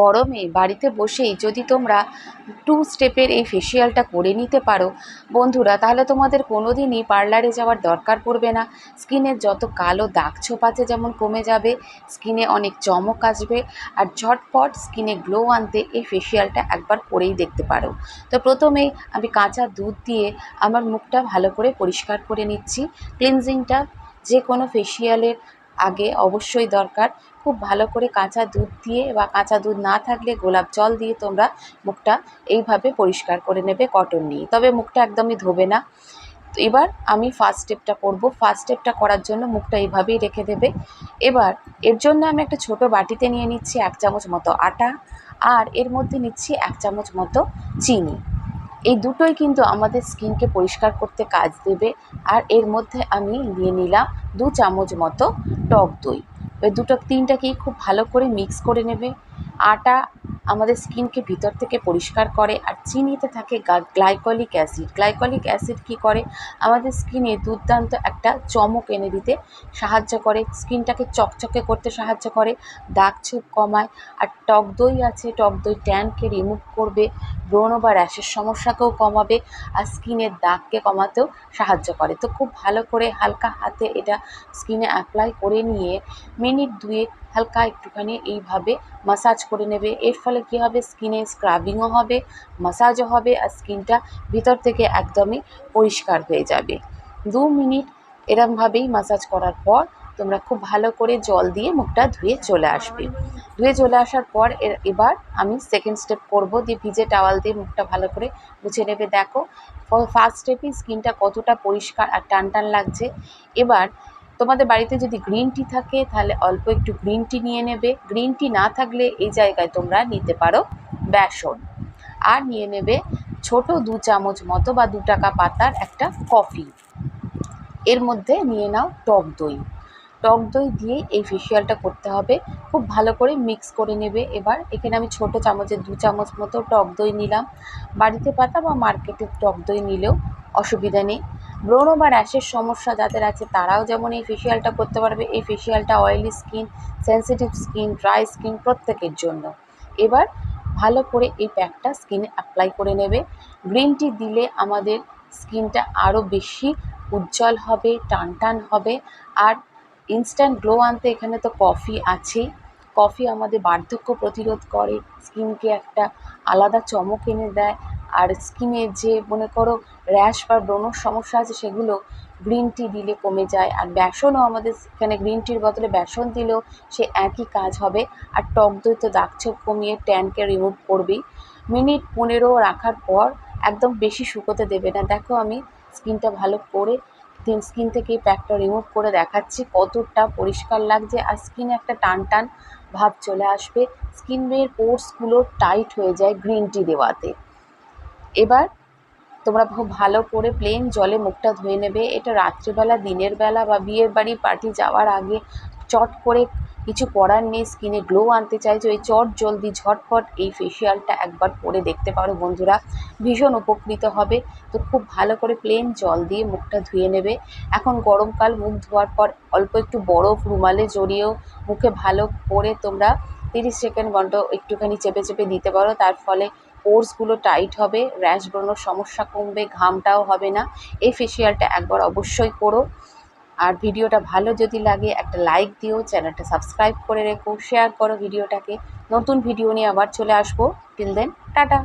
গরমে বাড়িতে বসেই যদি তোমরা টু স্টেপের এই ফেসিয়ালটা করে নিতে পারো, বন্ধুরা, তাহলে তোমাদের কোনো দিনই পার্লারে যাওয়ার দরকার পড়বে না। স্কিনের যত কালো দাগ ছোপ আছে যেমন কমে যাবে স্কিনে অনেক চমক আসবে, আর ঝটপট স্কিনে গ্লো আনতে এই ফেসিয়ালটা একবার করেই দেখতে পারো। তো প্রথমেই আমি কাঁচা দুধ দিয়ে আমার মুখটা ভালো করে পরিষ্কার করে নিচ্ছি। ক্লিনজিংটা যে কোনো ফেসিয়ালের আগে অবশ্যই দরকার। খুব ভালো করে কাঁচা দুধ দিয়ে বা কাঁচা দুধ না থাকলে গোলাপ জল দিয়ে তোমরা মুখটা এইভাবে পরিষ্কার করে নেবে কটন নিয়ে। তবে মুখটা একদমই ধোবে না। তো এবার আমি ফার্স্ট স্টেপটা করব। ফার্স্ট স্টেপটা করার জন্য মুখটা এইভাবেই রেখে দেবে। এবার এর জন্য আমি একটা ছোট বাটিতে নিয়ে নিচ্ছি এক চামচ মতো আটা আর এর মধ্যে নিচ্ছি এক চামচ মতো চিনি। এই দুটোই কিন্তু আমাদের স্কিনকে পরিষ্কার করতে কাজ দেবে। আর এর মধ্যে আমি নিয়ে নিলাম দু চামচ মতো টক দই। ওই দুটো তিনটাকেই খুব ভালো করে মিক্স করে নেবে। আটা আমাদের স্কিনকে ভিতর থেকে পরিষ্কার করে আর চিনিতে থাকে গ্লাইকলিক অ্যাসিড গ্লাইকলিক অ্যাসিড কী করে? আমাদের স্কিনে দুর্দান্ত একটা চমক এনে দিতে সাহায্য করে। স্কিনটাকে চকচকে করতে সাহায্য করে, দাগ ছোপ কমায় আর টক দই আছে, টক দই ট্যানকে রিমুভ করবে, ব্রণ বা র্যাশের সমস্যাকেও কমাবে আর স্কিনের দাগকে কমাতেও সাহায্য করে। তো খুব ভালো করে হালকা হাতে এটা স্কিনে অ্যাপ্লাই করে নিয়ে মিনিট দুয়েক হালকা একটুখানি এইভাবে মাসাজ করে নেবে। এর ফলে কী হবে? স্কিনে স্ক্রাবিংও হবে মাসাজও হবে আর স্কিনটা ভিতর থেকে একদমই পরিষ্কার হয়ে যাবে। দু মিনিট এরমভাবেই মাসাজ করার পর তোমরা খুব ভালো করে জল দিয়ে মুখটা ধুয়ে চলে আসবে। ধুয়ে চলে আসার পর এবার আমি সেকেন্ড স্টেপ করব দিয়ে ভিজে টাওয়াল দিয়ে মুখটা ভালো করে মুছে নেবে। দেখো ফার্স্ট স্টেপে স্কিনটা কতটা পরিষ্কার আর টান টান লাগছে। এবার তোমাদের বাড়িতে যদি গ্রিন টি থাকে, তাহলে অল্প একটু গ্রিন টি নিয়ে নেবে। গ্রিন টি না থাকলে এই জায়গায় তোমরা নিতে পারো বেসন। আর নিয়ে নেবে ছোট দু চামচ মতো বা দু টাকা পাতার একটা কফি এর মধ্যে নিয়ে নাও টক দই। টক দই দিয়ে এই ফেসিয়ালটা করতে হবে। খুব ভালো করে মিক্স করে নেবে। এবার এখানে আমি ছোট চামচের দু চামচ মতো টক দই নিলাম। বাড়িতে পাতা বা মার্কেটের টক দই নিলেও অসুবিধা নেই। ব্রণ বা র্যাশের সমস্যা যাদের আছে, তারাও যেমন এই ফেসিয়ালটা করতে পারবে। এই ফেসিয়ালটা oily skin sensitive skin dry skin প্রত্যেকের জন্য। এবার ভালো করে এই প্যাকটা স্কিনে অ্যাপ্লাই করে নেবে। গ্রিন টি দিলে আমাদের স্কিনটা আরও বেশি উজ্জ্বল হবে টান টান হবে। আর ইনস্ট্যান্ট গ্লো আনতে এখানে তো কফি আছেই। কফি আমাদের বার্ধক্য প্রতিরোধ করে, স্কিনকে একটা আলাদা চমক এনে দেয়। আর স্কিনে যে মনে করো র্যাশ বা ব্রণর সমস্যা আছে, সেগুলো গ্রিন টি দিলে কমে যায়। আর বেসনও আমাদের এখানে গ্রিন টির বদলে বেসন দিলেও সে একই কাজ হবে। আর টক দই তো দাগ ছোপ কমিয়ে ট্যানকে রিমুভ করবেই। মিনিট পনেরো রাখার পর একদম বেশি শুকোতে দেবে না। দেখো আমি স্কিনটা ভালো করে স্কিন থেকে এই প্যাকটা রিমুভ করে দেখাচ্ছি। কতটা পরিষ্কার লাগছে আর স্কিনে একটা টান টান ভাব চলে আসবে। স্কিন বের পোর্সগুলো টাইট হয়ে যায় গ্রিন টি দেওয়াতে। এবার তোমরা খুব ভালো করে প্লেন জলে মুখটা ধুয়ে নেবে। এটা রাত্রিবেলা, দিনের বেলা বা বিয়ের বাড়ি পার্টি যাওয়ার আগে চট করে কিছু করার নেই স্কিনে গ্লো আনতে চাইছো এই চট জলদি, ঝটপট এই ফেসিয়ালটা একবার করে দেখতে পারো বন্ধুরা। ভীষণ উপকৃত হবে। তো খুব ভালো করে প্লেন জল দিয়ে মুখটা ধুয়ে নেবে। এখন গরমকাল, মুখ ধোয়ার পর অল্প একটু বরফ রুমালে জড়িয়েও মুখে ভালো করে তোমরা তিরিশ সেকেন্ড ঘণ্টা একটুখানি চেপে চেপে দিতে পারো। তার ফলে পোর্সগুলো টাইট হবে র্যাশ ব্রণর সমস্যা কমবে, ঘামটাও হবে না। এই ফেসিয়ালটা একবার অবশ্যই করো। আর ভিডিওটা ভালো যদি লাগে, একটা লাইক দিও চ্যানেলটা সাবস্ক্রাইব করে রেখো শেয়ার করো ভিডিওটাকে। নতুন ভিডিও নিয়ে আবার চলে আসব। Till then tata.